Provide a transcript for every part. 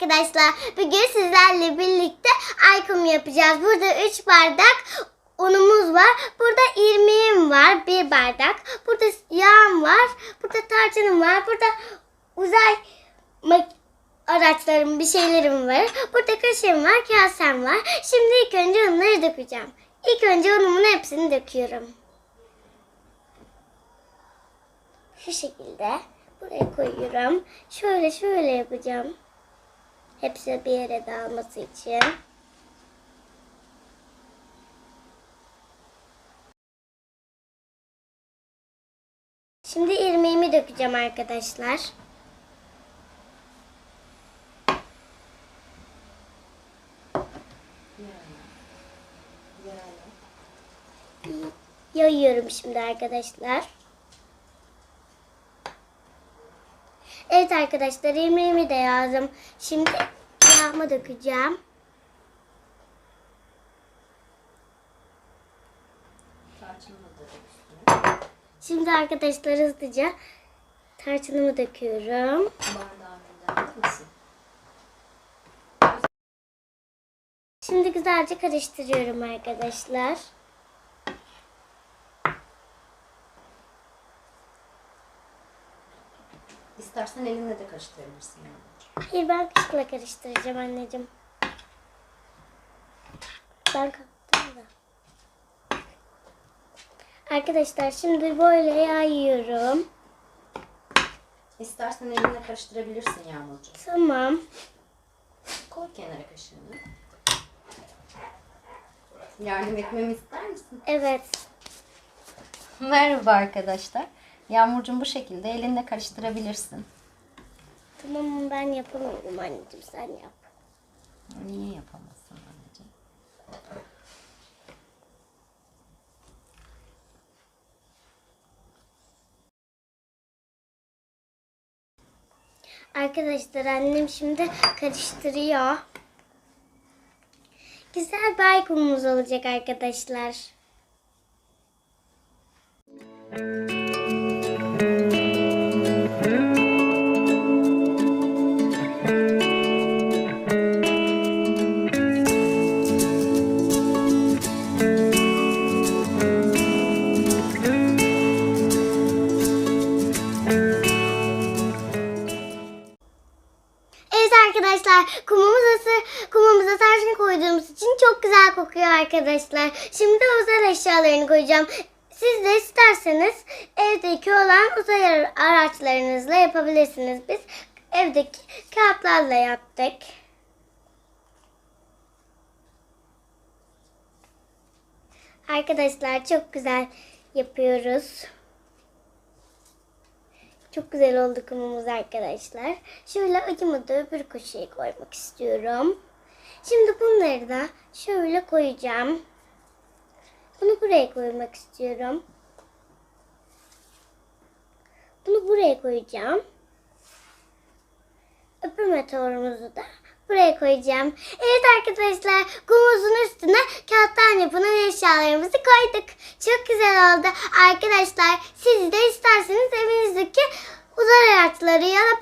arkadaşlar. Bugün sizlerle birlikte aykum yapacağız. Burada 3 bardak unumuz var. Burada irmiğim var. Bir bardak. Burada yağım var. Burada tarçınım var. Burada uzay araçlarım, bir şeylerim var. Burada kaşığım var, kasem var. Şimdi ilk önce unları dökeceğim. İlk önce unumun hepsini döküyorum. Şu şekilde buraya koyuyorum. Şöyle şöyle yapacağım. Hepsi bir yere dağılması için. Şimdi irmiğimi dökeceğim arkadaşlar. Yayıyorum şimdi arkadaşlar. Evet arkadaşlar irmiğimi de yazdım. Şimdi yağımı dökeceğim. Şimdi arkadaşlar hızlıca tarçınımı döküyorum. Şimdi güzelce karıştırıyorum arkadaşlar. İstersen elinle de karıştırabilirsin yani. Hayır ben kaşıkla karıştıracağım anneciğim. Ben kaptım da. Arkadaşlar şimdi böyle yayıyorum. İstersen elinle karıştırabilirsin Yağmurcuğum. Tamam. Koy kenara kaşığını. Yardım etmemi ister misin? Evet. Merhaba arkadaşlar. Yağmurcuğum bu şekilde elinle karıştırabilirsin. Tamam ben yapamıyorum anneciğim sen yap. Niye yapamazsın anneciğim? Arkadaşlar annem şimdi karıştırıyor. Güzel bir aykumumuz olacak arkadaşlar. Evet arkadaşlar kumumuz hazır. Kumumuza tarçın koyduğumuz için çok güzel kokuyor arkadaşlar. Şimdi uzay eşyalarını koyacağım. Siz de isterseniz evdeki olan uzay ara- araçlarınızla yapabilirsiniz. Biz evdeki kağıtlarla yaptık. Arkadaşlar çok güzel yapıyoruz. Çok güzel oldu kumumuz arkadaşlar. Şöyle acımı da öbür köşeye koymak istiyorum. Şimdi bunları da şöyle koyacağım. Bunu buraya koymak istiyorum. Bunu buraya koyacağım. Öbür meteorumuzu da buraya koyacağım. Evet arkadaşlar kumumuzun üstüne kağıttan yapılan eşyalarımızı koyduk. Çok güzel oldu. Arkadaşlar siz de isterseniz evinizdeki uzay araçları ya da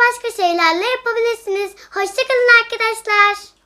şeylerle yapabilirsiniz. Hoşçakalın arkadaşlar.